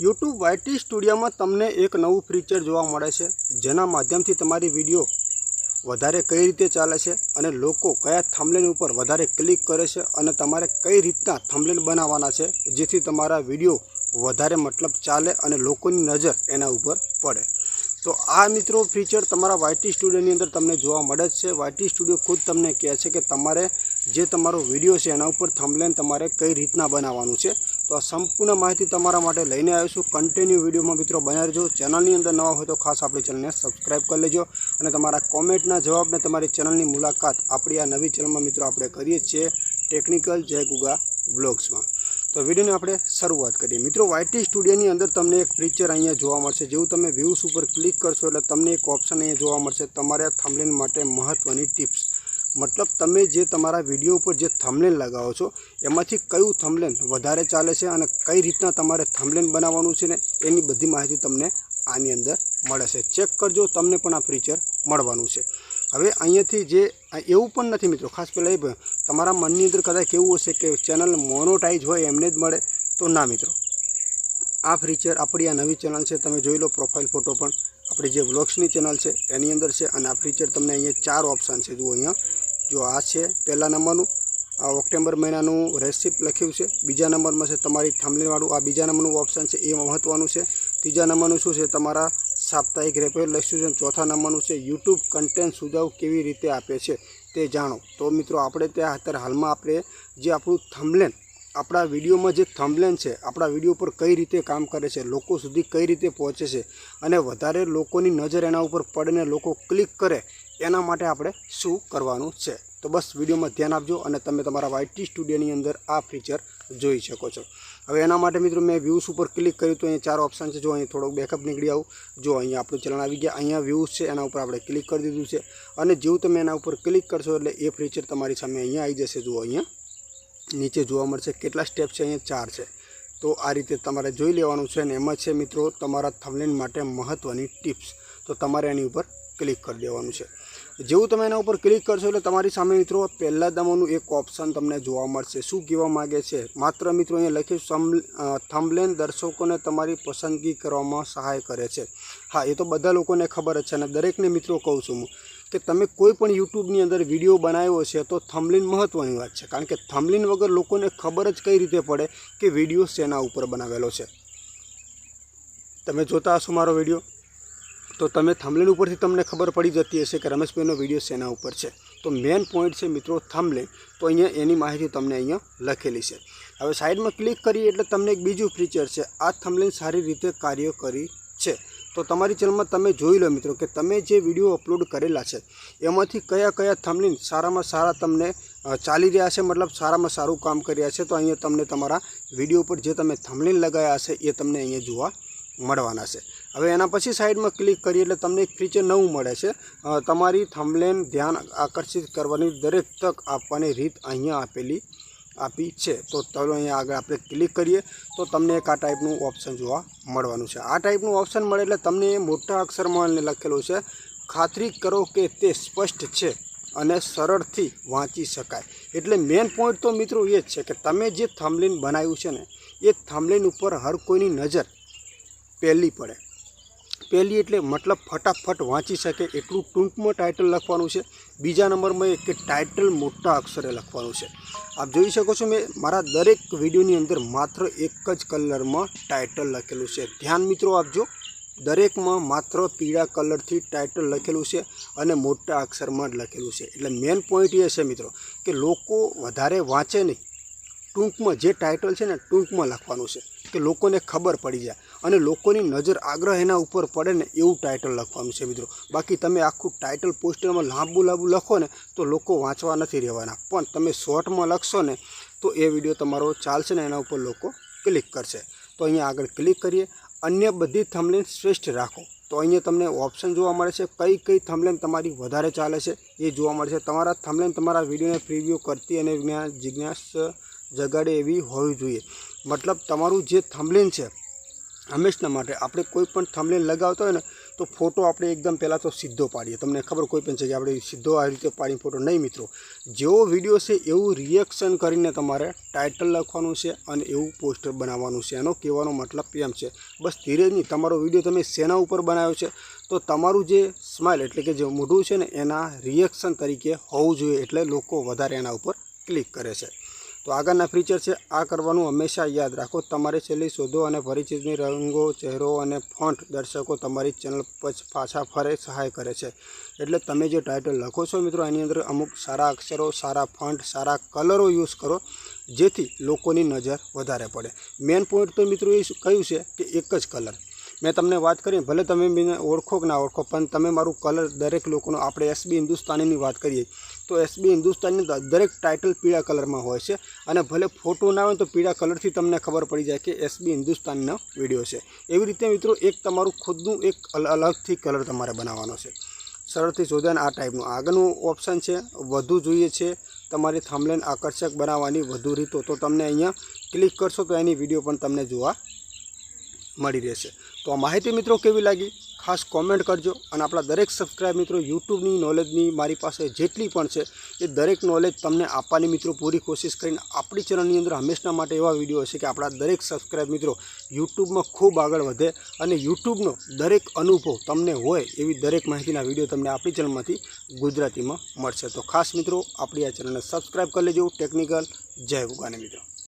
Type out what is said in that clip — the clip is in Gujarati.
યુટ્યુબ વાયટી સ્ટુડિયોમાં તમને એક નવું ફીચર જોવા મળે છે, જેના માધ્યમથી તમારી વીડિયો વધારે કઈ રીતે ચાલે છે અને લોકો કયા થંબલેન ઉપર વધારે ક્લિક કરે છે અને તમારે કઈ રીતના થંબલેન બનાવવાના છે, જેથી તમારા વીડિયો વધારે મતલબ ચાલે અને લોકોની નજર એના ઉપર પડે. તો આ મિત્રો ફીચર તમારા વાયટી સ્ટુડિયોની અંદર તમને જોવા મળે જ છે. વાયટી સ્ટુડિયો ખુદ તમને કહે છે કે તમારે જે તમારો વીડિયો છે એના ઉપર થંબલેન તમારે કઈ રીતના બનાવવાનું છે તો આ સંપૂર્ણ માહિતી તમારા માટે લઈને આવ્યો છું. કન્ટિન્યુ વિડીયોમાં મિત્રો બનાવી રહેજો. ચેનલની અંદર નવા હોય તો ખાસ આપણી ચેનલને સબસ્ક્રાઈબ કરી લેજો અને તમારા કોમેન્ટના જવાબને તમારી ચેનલની મુલાકાત આપણી આ નવી ચેનલમાં મિત્રો આપણે કરીએ છીએ ટેકનિકલ જય ગુગા બ્લોગ્સમાં તો વિડીયોની આપણે શરૂઆત કરીએ. મિત્રો વાયટી સ્ટુડિયોની અંદર તમને એક ફીચર અહીંયા જોવા મળશે. જેવું તમે વ્યૂઝ ઉપર ક્લિક કરશો એટલે તમને એક ઓપ્શન અહીંયા જોવા મળશે તમારા થંબલેન માટે મહત્ત્વની ટિપ્સ મતલબ તમે જે તમારા વીડિયો ઉપર જે થમલેન લગાવો છો, એમાંથી કયું થમલેન વધારે ચાલે છે અને કઈ રીતના તમારે થમલેન બનાવવાનું છે ને, એની બધી માહિતી તમને આની અંદર મળે છે. ચેક કરજો, તમને પણ આ ફીચર મળવાનું છે. હવે અહીંયાથી જે એવું પણ નથી મિત્રો, ખાસ પહેલાં એ તમારા મનની અંદર કદાચ એવું હશે કે ચેનલ મોનોટાઈઝ હોય, એમને જ મળે, તો ના મિત્રો. આ ફીચર આપણી આ નવી ચેનલ છે, તમે જોઈ લો પ્રોફાઇલ ફોટો પણ. આપણી જે વ્લોગ્સની ચેનલ છે, એની અંદર છે અને આ ફીચર તમને અહીંયા ચાર ઓપ્શન છે. જુઓ અહીંયા જો આ છે પહેલા નંબરનું, આ ઓક્ટોબર મહિનાનું રેસિપ્ટ લખ્યું છે. બીજા નંબરમાં છે તમારી થંબનેલવાળું આ બીજા નંબરનું ઓપ્શન છે, એ મહત્ત્વનું છે. ત્રીજા નંબરનું શું છે? તમારા સાપ્તાહિક રેપેર લખ્યું છે. ચોથા નંબરનું છે યુટ્યુબ કન્ટેન્ટ સુધાવ કેવી રીતે આપે છે તે જાણો. તો મિત્રો, આપણે ત્યાં અત્યારે હાલમાં આપણે જે આપણું થમલેન આપણા વિડીયોમાં જે થંબલેન છે, આપણા વીડિયો ઉપર કઈ રીતે કામ કરે છે, લોકો સુધી કઈ રીતે પહોંચે છે અને વધારે લોકોની નજર એના ઉપર પડે ને લોકો ક્લિક કરે એના માટે આપણે શું કરવાનું છે? તો બસ વિડીયોમાં ધ્યાન આપજો અને તમે તમારા વાયટી સ્ટુડિયોની અંદર આ ફીચર જોઈ શકો છો. હવે એના માટે મિત્રો મેં વ્યૂઝ ઉપર ક્લિક કર્યું તો અહીંયા ચાર ઓપ્શન છે. જો અહીં થોડોક બેકઅપ નીકળી આવું, જો અહીંયા આપણું ચલણ આવી ગયા, અહીંયા વ્યૂઝ છે, એના ઉપર આપણે ક્લિક કરી દીધું છે. અને જેવું તમે એના ઉપર ક્લિક કરશો એટલે એ ફીચર તમારી સામે અહીંયા આવી જશે. જુઓ અહીંયા, નીચે જોવા મળશે કેટલા સ્ટેપ છે, અહીંયા ચાર છે. તો આ રીતે તમારે જોઈ લેવાનું છે અને એમાં છે મિત્રો તમારા થમલેન માટે મહત્ત્વની ટિપ્સ તો તમારે એની ઉપર ક્લિક કરી દેવાનું છે. જેવું તમે એના ઉપર ક્લિક કરશો એટલે તમારી સામે મિત્રો પહેલાં દમાનું એક ઓપ્શન તમને જોવા મળશે. શું કહેવા માગે છે? માત્ર મિત્રો અહીંયા લખ્યું થમ્બલેન દર્શકોને તમારી પસંદગી કરવામાં સહાય કરે છે. હા, એ તો બધા લોકોને ખબર જ છે અને દરેકને મિત્રો કહું છું હું કે તમે કોઈ પણ યુટ્યુબની અંદર વીડિયો બનાવ્યો છે તો થંબલિન મહત્ત્વની વાત છે. કારણ કે થમલિન વગર લોકોને ખબર જ કઈ રીતે પડે કે વીડિયો શેના ઉપર બનાવેલો છે. તમે જોતા હશો મારો વીડિયો? તો તમે થંબલેન ઉપરથી તમને ખબર પડી જતી હશે કે રમેશભાઈનો વીડિયો શેના ઉપર છે. તો મેઇન પોઈન્ટ છે મિત્રો થંબલેન તો અહીંયા એની માહિતી તમને અહીંયા લખેલી છે. હવે સાઈડમાં ક્લિક કરીએ એટલે તમને એક બીજું ફીચર છે. આ થંબલેન સારી રીતે કાર્ય કરી છે. તો તમારી ચેનલમાં તમે જોઈ લો મિત્રો કે તમે જે વીડિયો અપલોડ કરેલા છે, એમાંથી કયા કયા થમલીન સારામાં સારા તમને ચાલી રહ્યા છે, મતલબ સારામાં સારું કામ કરી રહ્યા છે, તો અહીંયા તમને તમારા વીડિયો પર જે તમે થંબલિન લગાવ્યા હશે એ તમને અહીંયા જોવા મળવાના છે. હવે એના પછી સાઈડમાં ક્લિક કરીએ એટલે તમને એક ફીચર નવું મળે છે. તમારી થંબલેન ધ્યાન આકર્ષિત કરવાની દરેક તક આપવાની રીત અહીંયા આપેલી આપી છે. તો ચાલો અહીંયા આગળ આપણે ક્લિક કરીએ તો તમને એક આ ટાઈપનું ઓપ્શન જોવા મળવાનું છે. આ ટાઈપનું ઓપ્શન મળે એટલે તમને મોટા અક્ષરમાં લખેલું છે, ખાતરી કરો કે તે સ્પષ્ટ છે અને સરળથી વાંચી શકાય. એટલે મેઇન પોઈન્ટ તો મિત્રો એ જ છે કે તમે જે થંબલિન બનાવ્યું છે ને, એ થંબલિન ઉપર હર કોઈની નજર પહેલી પડે. પહેલી એટલે મતલબ ફટાફટ વાંચી શકે એટલું ટૂંકમાં ટાઇટલ લખવાનું છે. બીજા નંબરમાં એક કે ટાઇટલ મોટા અક્ષરે લખવાનું છે. આપ જોઈ શકો છો મેં મારા દરેક વિડીયોની અંદર માત્ર એક જ કલરમાં ટાઇટલ લખેલું છે. ધ્યાન મિત્રો આપજો દરેકમાં માત્ર પીળા કલરથી ટાઇટલ લખેલું છે અને મોટા અક્ષરમાં જ લખેલું છે. એટલે મેઇન પોઈન્ટ એ છે મિત્રો કે લોકો વધારે વાંચે નહીં. ટૂંકમાં જે ટાઇટલ છે ને ટૂંકમાં લખવાનું છે. કે લોકોને ખબર પડી જાય અને લોકોની નજર આગ્રહ એના ઉપર પડે ને એવું ટાઇટલ લખવાનું છે મિત્રો. બાકી તમે આખું ટાઇટલ પોસ્ટરમાં લાંબુ લાંબુ લખો ને તો લોકો વાંચવા નથી રહેવાના. પણ તમે શોર્ટમાં લખશો ને તો એ વીડિયો તમારો ચાલશે ને એના ઉપર લોકો ક્લિક કરશે. તો અહીંયા આગળ ક્લિક કરીએ. અન્ય બધી થમલેન શ્રેષ્ઠ રાખો. તો અહીંયા તમને ઓપ્શન જોવા મળે છે કઈ કઈ થમલેન તમારી વધારે ચાલે છે એ જોવા મળે છે. તમારા થમલેન તમારા વિડીયોને પ્રિવ્યૂ કરતી અને જિજ્ઞાસ જગાડે એવી હોવી જોઈએ. મતલબ તમારું જે થંબલેન છે, હંમેશના માટે આપણે કોઈ પણ થંબલેન લગાવતા હોય ને, તો ફોટો આપણે એકદમ પહેલાં તો સીધો પાડીએ. તમને ખબર કોઈ પણ જગ્યાએ આપણે સીધો આ રીતે પાડીને ફોટો નહીં મિત્રો. જેવો વીડિયો છે એવું રિએક્શન કરીને તમારે ટાઇટલ લખવાનું છે અને એવું પોસ્ટર બનાવવાનું છે. એનો કહેવાનો મતલબ એમ છે. બસ ધીરે નહીં, તમારો વીડિયો તમે શેના ઉપર બનાવ્યો છે, તો તમારું જે સ્માઇલ એટલે કે જે મોઢું છે ને, એના રિએક્શન તરીકે હોવું જોઈએ એટલે લોકો વધારે એના ઉપર ક્લિક કરે છે. તો આગળના ફીચર છે, આ કરવાનું હંમેશા યાદ રાખો. તમારે છેલ્લી શોધો અને પરિચિતની રંગો, ચહેરો અને ફોન્ટ દર્શકો તમારી ચેનલ પર પાછા ફરે, સહાય કરે છે. એટલે તમે જે ટાઇટલ લખો છો મિત્રો, એની અંદર અમુક સારા અક્ષરો, સારા ફોન્ટ સારા કલરો યુઝ કરો, જેથી લોકોની નજર વધારે પડે. મેન પોઈન્ટ તો મિત્રો એ કહ્યું છે કે એક જ કલર મેં તમને વાત કરી, ભલે તમે મને ઓળખો કે ના ઓળખો, પણ તમે મારું કલર દરેક લોકોનો, આપણે એસબી હિન્દુસ્તાનીની વાત કરીએ, તો એસબી હિન્દુસ્તાનની દરેક ટાઇટલ પીળા કલરમાં હોય છે, અને ભલે ફોટો ના હોય તો પીળા કલરથી તમને ખબર પડી જાય કે એસબી હિન્દુસ્તાનનો વીડિયો છે. એવી રીતે મિત્રો, એક તમારું ખુદનું એક અલગથી કલર તમારે બનાવવાનો છે. સરળથી શોધાને આ ટાઈપનું આગળનું ઓપ્શન છે, વધુ જોઈએ છે, તમારી થંબલેન આકર્ષક બનાવવાની વધુ રીતો. તો તમને અહીંયા ક્લિક કરશો તો એની વીડિયો પણ તમને જોવા મળી રહેશે. તો આ માહિતી મિત્રો કેવી લાગી? ખાસ કોમેન્ટ કરજો અને આપણા દરેક સબસ્ક્રાઇબ મિત્રો યુટ્યુબની નોલેજની મારી પાસે જેટલી પણ છે, એ દરેક નોલેજ તમને આપવાની મિત્રો પૂરી કોશિશ કરીને આપણી ચેનલની અંદર હંમેશના માટે એવા વીડિયો હશે કે આપણા દરેક સબસ્ક્રાઇબ મિત્રો યુટ્યુબમાં ખૂબ આગળ વધે અને યુટ્યુબનો દરેક અનુભવ તમને હોય એવી દરેક માહિતીના વીડિયો તમને આપણી ચેનલમાંથી ગુજરાતીમાં મળશે. તો ખાસ મિત્રો, આપણી આ ચેનલને સબસ્ક્રાઇબ કરી લેજો. ટેકનિકલ જય ભગવાન મિત્રો.